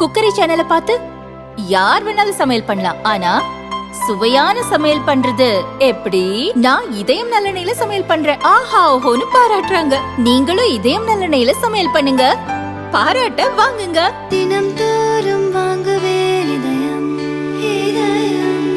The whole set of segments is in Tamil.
குக்கரி சேனலை பார்த்து யார் வேணாலும் சமையல் பண்ணலாம். ஆனா சுவையான சமையல் பண்றது எப்படி? நான் இதயம் நல்லெண்ணெயில சமையல் பண்றேன். ஆஹா ஓஹோன்னு பாராட்டுறாங்க. நீங்களும் இதயம் நல்லெண்ணெயில சமையல் பண்ணுங்க. பாராட்ட வாங்குங்க. தினம் தோறும் வாங்குவே இதயம் இதயம்.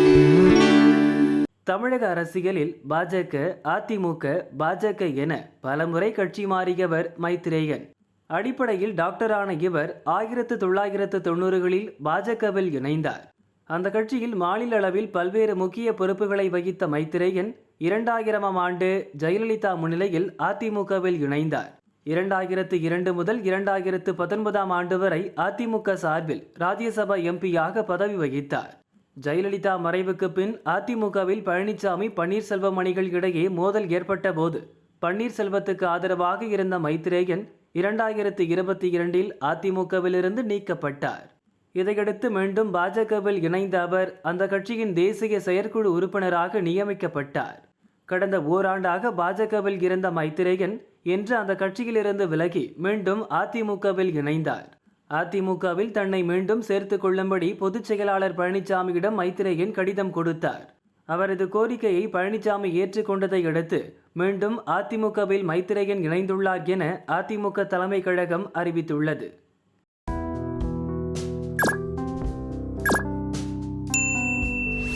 தமிழக அரசியலில் பாஜக அதிமுக பாஜக என பலமுறை கட்சி மாறியவர் மைத்ரேயன். அடிப்படையில் டாக்டரான இவர் ஆயிரத்து தொள்ளாயிரத்து தொண்ணூறுகளில் பாஜகவில் இணைந்தார். அந்த கட்சியில் மாநில அளவில் பல்வேறு முக்கிய பொறுப்புகளை வகித்த மைத்திரேயன் இரண்டாயிரமாம் ஆண்டு ஜெயலலிதா முன்னிலையில் அதிமுகவில் இணைந்தார். இரண்டாயிரத்து இரண்டு முதல் இரண்டாயிரத்து பத்தொன்பதாம் ஆண்டு வரை அதிமுக சார்பில் ராஜ்யசபா எம்பியாக பதவி வகித்தார். ஜெயலலிதா மறைவுக்கு பின் அதிமுகவில் பழனிசாமி பன்னீர்செல்வம் அணிகள் இடையே மோதல் ஏற்பட்ட போது பன்னீர்செல்வத்துக்கு ஆதரவாக இருந்த மைத்ரேயன் இரண்டாயிரத்து இருபத்தி இரண்டில் அதிமுகவிலிருந்து நீக்கப்பட்டார். இதையடுத்து மீண்டும் பாஜகவில் இணைந்த அவர் அந்த கட்சியின் தேசிய செயற்குழு உறுப்பினராக நியமிக்கப்பட்டார். கடந்த ஓராண்டாக பாஜகவில் இருந்த மைத்திரேயன் என்று அந்த கட்சியிலிருந்து விலகி மீண்டும் அதிமுகவில் இணைந்தார். அதிமுகவில் தன்னை மீண்டும் சேர்த்து கொள்ளும்படி பொதுச் செயலாளர் பழனிசாமியிடம் மைத்ரேயன் கடிதம் கொடுத்தார். அவரது கோரிக்கையை பழனிசாமி ஏற்றுக்கொண்டதை அடுத்து மீண்டும் அதிமுகவில் மைத்ரேயன் இணைந்துள்ளார் என அதிமுக தலைமை கழகம் அறிவித்துள்ளது.